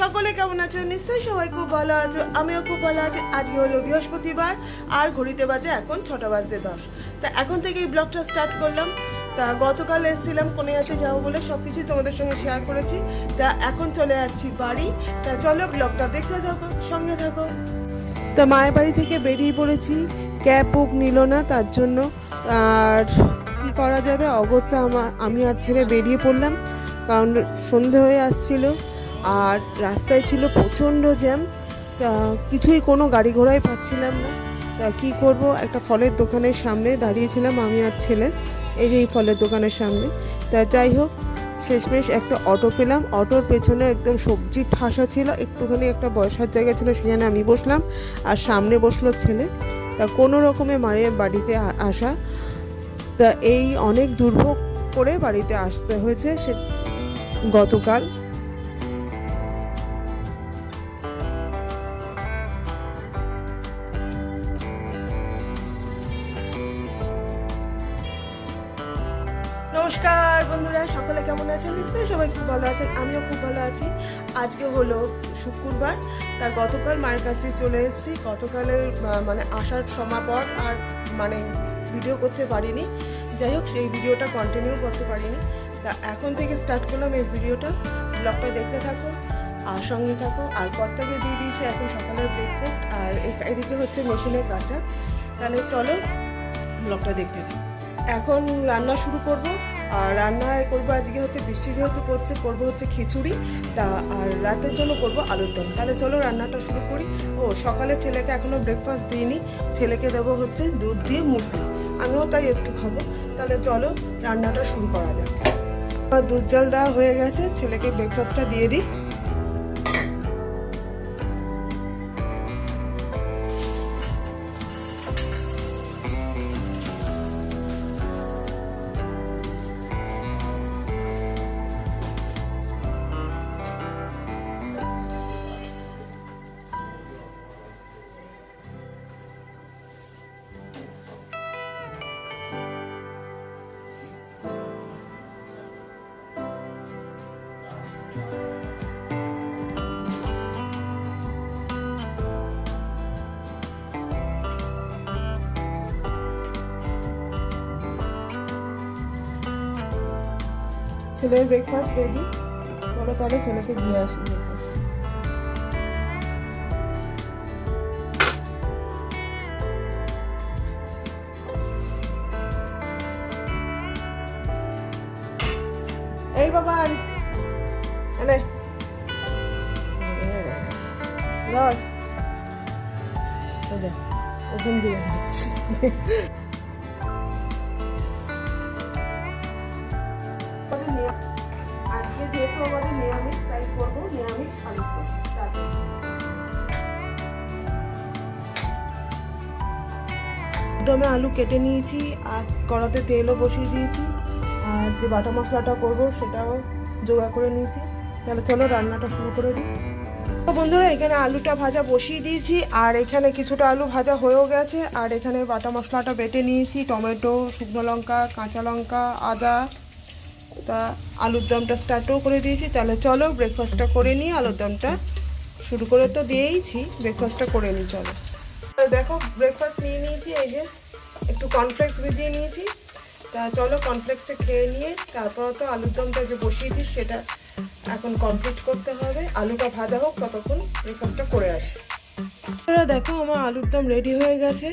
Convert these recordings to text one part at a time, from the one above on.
সকলে কেমন আছো? নিশ্চয়ই সবাই খুব ভালো আছো। আমিও খুব ভালো আছি। আজকে হলো বৃহস্পতিবার, আর ঘড়িতে বাজে এখন ছটা বাজতে দশ। তা এখন থেকে এই ব্লগটা স্টার্ট করলাম। তা গতকাল এসেছিলাম কোনিয়াতে যাব বলে সব কিছুই তোমাদের সঙ্গে শেয়ার করেছি। তা এখন চলে যাচ্ছি বাড়ি। তা চলো ব্লগটা দেখতে থাকো, সঙ্গে থাকো। তা মায়ের বাড়ি থেকে বেরিয়ে পড়েছি। ক্যাব বুক নিল না, তার জন্য। আর কি করা যাবে? অগত্যা আমার আমি আর ছেড়ে বেরিয়ে পড়লাম। কারণ সন্ধে হয়ে আসছিল। আর রাস্তায় ছিল প্রচণ্ড জ্যাম কিছুই কোনো গাড়ি ঘোড়াই পাচ্ছিলাম না। তা কী করব? একটা ফলের দোকানের সামনে দাঁড়িয়েছিলাম আমি আর ছেলে, এই যে এই ফলের দোকানের সামনে। তা যাই হোক, শেষমেশ একটা অটো পেলাম। অটোর পেছনে একদম সবজি ঠাসা ছিল, একটুখানি একটা বসার জায়গা ছিল, সেখানে আমি বসলাম আর সামনে বসল ছেলে। তা কোনো রকমে মায়ের বাড়িতে আসা। তা এই অনেক দুর্ভোগ করে বাড়িতে আসতে হয়েছে সে, গতকাল। নমস্কার বন্ধুরা, সকলে কেমন আছেন? নিশ্চয়ই সবাই খুব ভালো আছেন, আমিও খুব ভালো আছি। আজকে হলো শুক্রবার তা গতকাল মায়ের কাছে চলে এসেছি। গতকালের মানে আসার সময় পর আর মানে ভিডিও করতে পারিনি। যাই হোক, সেই ভিডিওটা কন্টিনিউ করতে পারিনি। তা এখন থেকে স্টার্ট করলাম এই ভিডিওটা ব্লগটা দেখতে থাকো, আর সঙ্গে থাকো। আর কর্তাকে দিয়ে দিয়েছি এখন সকালের ব্রেকফাস্ট আর এদিকে হচ্ছে মেশিনের কাঁচা। তাহলে চলো ব্লগটা দেখতে থাকো। এখন রান্না শুরু করব। আর রান্নায় করব আজকে হচ্ছে বৃষ্টি যেহেতু পড়ছে, করব হচ্ছে খিচুড়ি। তা, আর রাতের জন্য করব আলুর দম। তাহলে চলো রান্নাটা শুরু করি। ও, সকালে ছেলেকে এখনও ব্রেকফাস্ট দিইনি। ছেলেকে দেবো হচ্ছে দুধ দিয়ে মুসলি। আমিও তাই একটু খাব। তাহলে চলো রান্নাটা শুরু করা যাক। আমার দুধ জল দেওয়া হয়ে গেছে। ছেলেকে ব্রেকফাস্টটা দিয়ে দিই। ছেলের ব্রেকফাস্ট রেডি চলো তাহলে ছেলেকে দিয়ে আসি ব্রেকফাস্ট এই বাবা এনে ওখান দিয়ে দমে আলু কেটে নিয়েছি আর কড়াতে তেলও বসিয়ে দিয়েছি। আর যে বাটা মশলাটা করব সেটাও জোগাড় করে নিয়েছি। তাহলে চলো রান্নাটা শুরু করে দিই। তো বন্ধুরা, এখানে আলুটা ভাজা বসিয়ে দিয়েছি আর এখানে কিছুটা আলু ভাজা হয়েও গেছে। আর এখানে বাটা মশলাটা বেটে নিয়েছি, টমেটো, শুকনো লঙ্কা, কাঁচা লঙ্কা, আদা। তা আলুর দমটা স্টার্টও করে দিয়েছি। তাহলে চলো ব্রেকফাস্টটা করে নিই। আলুর দমটা শুরু করে তো দিয়েইছি। ব্রেকফাস্টটা করে নিই, চলো। দেখো ব্রেকফাস্ট নিয়ে নিয়েছি, এই যে একটু কর্নফ্লেক্স ভিজিয়ে নিয়েছি। তা চলো কর্নফ্লেক্সটা খেয়ে নিয়ে, তারপর তো আলুর দমটা যে বসিয়েছি সেটা এখন কমপ্লিট করতে হবে। আলুটা ভাজা হোক, ততক্ষণ ব্রেকফাস্টটা করে আসি। দেখো, আমার আলুর দম রেডি হয়ে গেছে।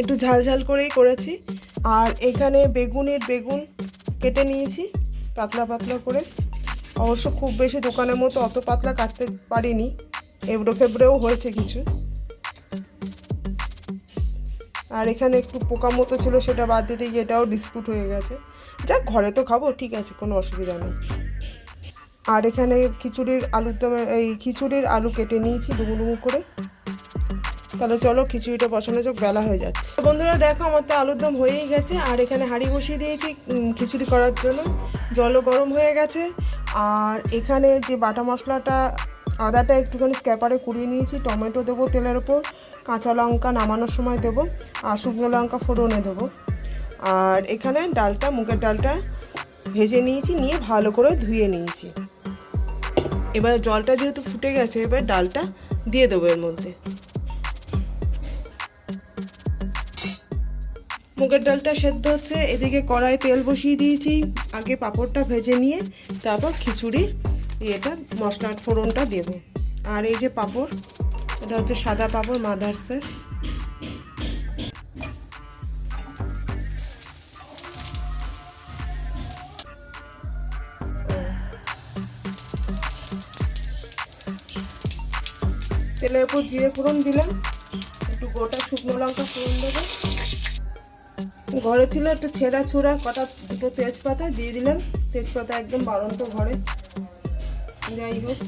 একটু ঝাল ঝাল করেই করেছি। আর এখানে বেগুনের বেগুন কেটে নিয়েছি, পাতলা পাতলা করে। অবশ্য খুব বেশি দোকানের মতো অত পাতলা কাটতে পারিনি। এবড়ো খেবড়েও হয়েছে কিছু। আর এখানে একটু পোকা মতো ছিল, সেটা বাদ দিতে গিয়ে এটাও ডিসপুট হয়ে গেছে। যাক, ঘরে তো খাব, ঠিক আছে, কোনো অসুবিধা নেই। আর এখানে খিচুড়ির আলুর দমে, এই খিচুড়ির আলু কেটে নিয়েছি ডুমু ডুমু করে। তাহলে চলো, খিচুড়িটা বসানো যাক, বেলা হয়ে যাচ্ছে। বন্ধুরা, দেখো, আমার তো আলুর দম হয়েই গেছে। আর এখানে হাঁড়ি বসিয়ে দিয়েছি খিচুড়ি করার জন্য। জলও গরম হয়ে গেছে। আর এখানে যে বাটা মশলাটা আদাটা একটুখানি স্ক্যাপারে কুড়িয়ে নিয়েছি, টমেটো দেবো তেলের ওপর, কাঁচা লঙ্কা নামানোর সময় দেবো, আর শুকনো লঙ্কা ফোড়নে দেবো। আর এখানে ডালটা, মুগের ডালটা ভেজে নিয়েছি, নিয়ে ভালো করে ধুয়ে নিয়েছি। এবার জলটা যেহেতু ফুটে গেছে, এবার ডালটা দিয়ে দেবো এর মধ্যে। মুগের ডালটা সেদ্ধ হচ্ছে, এদিকে কড়াই তেল বসিয়ে দিয়েছি, আগে পাঁপড়টা ভেজে নিয়ে, তারপর খিচুড়ির ইয়েটা মশলার ফোড়নটা দেবো আর এই যে পাপড়, এটা হচ্ছে সাদা পাপড়, মাদার্সের। তেলের উপর জিরে ফোড়ন দিলাম। একটু গোটা শুকনো লঙ্কা ফোড়ন দেবো। ঘরে ছিল একটু ছেঁড়া ছুড়া, কটা দুটো তেজপাতা দিয়ে দিলাম। তেজপাতা একদম বাড়ন্ত ঘরে। যাই হোক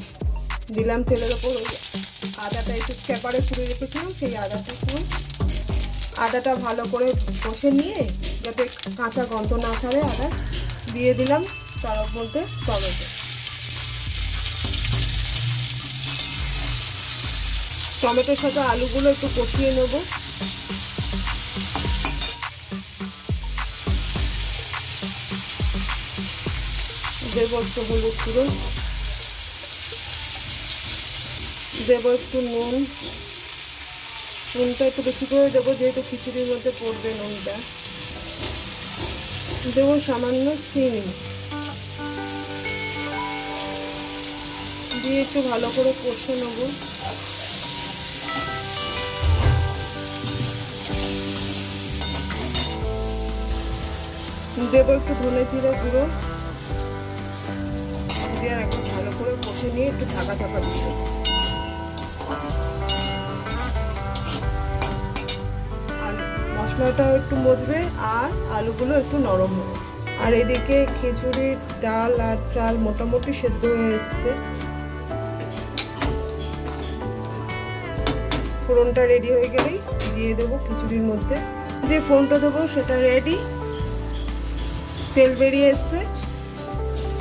দিলাম তেলের ওপর ওই আদাটা একটু পেপারে পুড়ে রেখেছিলাম, সেই আদাটা একটু আদাটা ভালো করে কষে নিয়ে যাতে কাঁচা গন্ধ না ছাড়ে আদা দিয়ে দিলাম তার বলতে টমেটো। টমেটোর সাথে আলুগুলো একটু কষিয়ে নেব। দেবো একটু হলুদ দেবো একটু নুন। নুনটা একটু বেশি করে দেবো, যেহেতু খিচুড়ির মধ্যে পড়বে নুনটা। দেবো সামান্য চিনি। দিয়ে একটু ভালো করে কষে নেব। দেবো একটু ধনে জিরে গুঁড়ো। দিয়ে একদম ভালো করে কষে নিয়ে একটু ঢাকা চাপা দিচ্ছি। মশলাটাও একটু মজবে আর আলুগুলো একটু নরম হবে। আর এদিকে খিচুড়ির ডাল আর চাল মোটামুটি সেদ্ধ হয়ে এসছে। ফোড়নটা রেডি হয়ে গেলেই দিয়ে দেবো খিচুড়ির মধ্যে। যে ফোড়নটা দেবো সেটা রেডি তেল বেরিয়ে এসছে।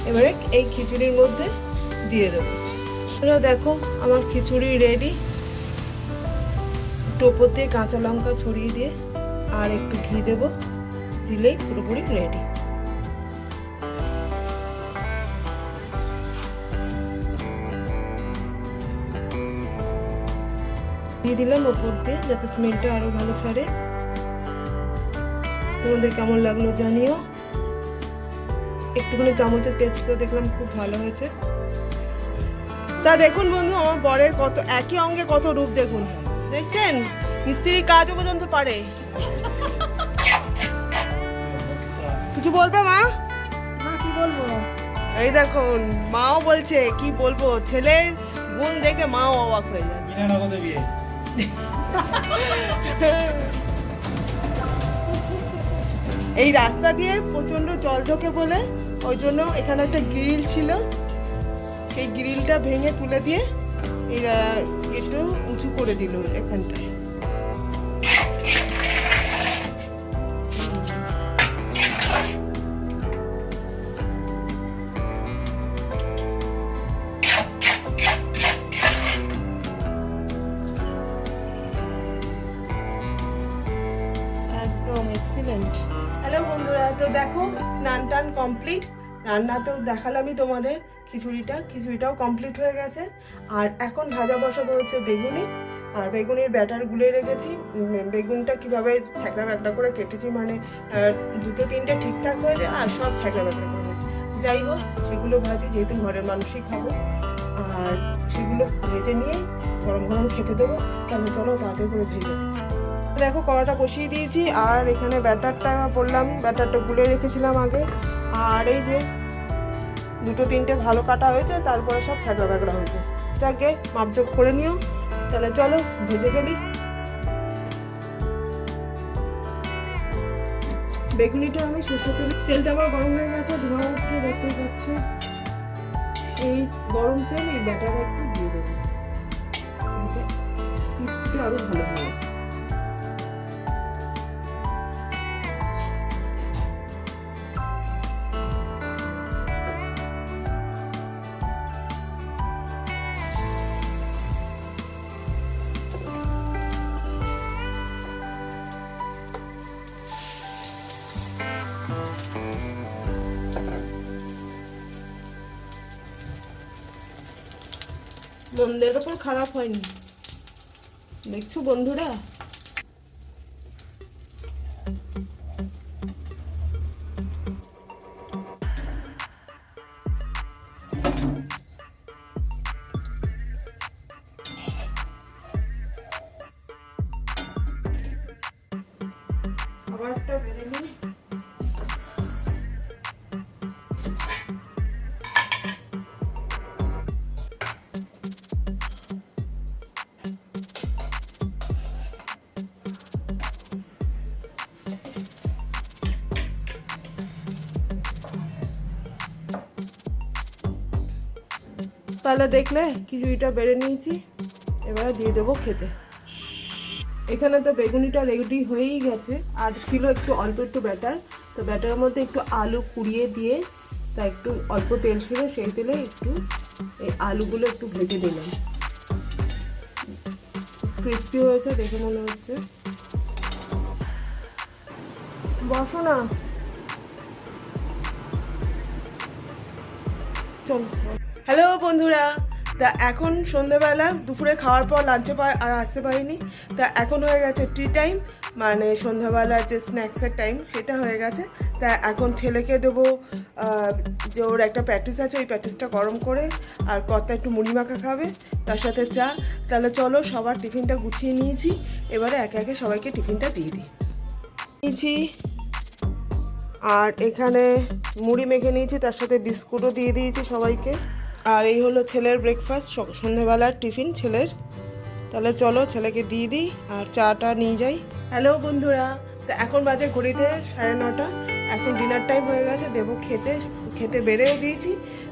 এবারে এই খিচুড়ির মধ্যে দিয়ে দেবো। এরা দেখো, আমার খিচুড়ি রেডি টোপর দিয়ে কাঁচা লঙ্কা ছড়িয়ে দিয়ে আর একটু ঘি দেবো, দিলেই পুরোপুরি রেডি দিয়ে দিলাম ওপর দিয়ে যাতে স্মেলটা আরও ভালো ছাড়ে। তোমাদের কেমন লাগল জানিও। একটুখানি চামচের টেস্ট করে দেখলাম খুব ভালো হয়েছে। তা দেখুন বন্ধু আমার বরের কত একই অঙ্গে কত রূপ দেখুন। দেখছেন? মিস্ত্রির কাজও পর্যন্ত পারে। কিছু বলবে মা? মা কি বলব? এই দেখুন মাও বলছে কি বলব ছেলের গুণ দেখে মাও অবাক হয়ে বিয়ে। এই রাস্তা দিয়ে প্রচণ্ড জল ঢোকে বলে ওই জন্য এখানে একটা গ্রিল ছিল। সেই গ্রিলটা ভেঙে তুলে দিয়ে এরা একটু উঁচু করে দিল এখানটায়। একদম হ্যালো বন্ধুরা, তো দেখো স্নান টান কমপ্লিট রান্না তো দেখালামই তোমাদের, খিচুড়িটা, খিচুড়িটাও কমপ্লিট হয়ে গেছে। আর এখন ভাজা বসাবো হচ্ছে বেগুনি। আর বেগুনের ব্যাটার গুলে রেখেছি। বেগুনটা কীভাবে ছ্যাঁকড়া ব্যাকড়া করে কেটেছি মানে দুটো তিনটে ঠিকঠাক হয়েছে আর সব ছ্যাঁকড়া ব্যাকড়া করে গেছে যাই হোক, সেগুলো ভাজি, যেহেতু ঘরের মানুষই খাব। আর সেগুলো ভেজে নিয়ে গরম গরম খেতে দেবো। তাহলে চলো তাড়াতাড়ি করে ভেজে দেখো, কড়াটা বসিয়ে দিয়েছি। আর এখানে ব্যাটারটা বললাম, ব্যাটারটা গুলে রেখেছিলাম আগে। আর এই যে দুটো তিনটে ভালো কাটা হয়েছে, তারপরে সব ছাগড়া বাগড়া হয়েছে। যাকে মাপজোক করে নিও। তাহলে চলো, ভেজে ফেলি। বেগুনিটা আমি সর্ষে তেল তেলটা আমার গরম হয়ে গেছে, ধোয়া হচ্ছে, দেখতেই পাচ্ছ। এই গরম তেল, এই ব্যাটারে একটু দিয়ে দেবো। ক্রিস্পিটা আরও ভালো হবে। মন্দের ওপর খারাপ হয়নি। দেখছ বন্ধুরা? তাহলে দেখলে খিচুড়িটা বেড়ে নিয়েছি। এবারে দিয়ে দেবো খেতে। এখানে তো বেগুনিটা রেডি হয়েই গেছে। আর ছিল একটু অল্প একটু ব্যাটার। তো ব্যাটারের মধ্যে একটু আলু কুড়িয়ে দিয়ে তা একটু অল্প তেল ছিল, সেই তেলে একটু এই আলুগুলো একটু ভেজে দিলাম ক্রিস্পি হয়েছে, দেখে মনে হচ্ছে। বসো না। চল হ্যালো বন্ধুরা। তা এখন সন্ধেবেলা, দুপুরে খাওয়ার পর লাঞ্চে আর আসতে পারিনি। তা এখন হয়ে গেছে টি টাইম মানে সন্ধ্যাবেলার যে স্ন্যাক্সের টাইম সেটা হয়ে গেছে। তা এখন ছেলেকে দেবো যে ওর একটা প্যাটিস আছে, ওই প্যাটিসটা গরম করে, আর কর্তা একটু মুড়ি মাখা খাবে, তার সাথে চা। তাহলে চলো, সবার টিফিনটা গুছিয়ে নিয়েছি। এবারে একে একে সবাইকে টিফিনটা দিয়ে দিই। নিয়েছি। আর এখানে মুড়ি মেখে নিয়েছি, তার সাথে বিস্কুটও দিয়ে দিয়েছি সবাইকে। আর এই হলো ছেলের ব্রেকফাস্ট সন্ধ্যেবেলার টিফিন ছেলের। তাহলে চলো ছেলেকে দিয়ে দিই আর চাটা নিয়ে যাই। হ্যালো বন্ধুরা, তো এখন বাজে ঘড়িতে সাড়ে নটা। এখন ডিনার টাইম হয়ে গেছে, দেবো খেতে খেতে বেড়েও দিয়েছি।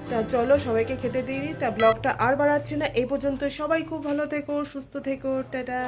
তা চলো সবাইকে খেতে দিয়ে দিই, তা ব্লগটা আর বাড়াচ্ছি না। এই পর্যন্ত সবাই খুব ভালো থেকো, সুস্থ থেকো, টাটা।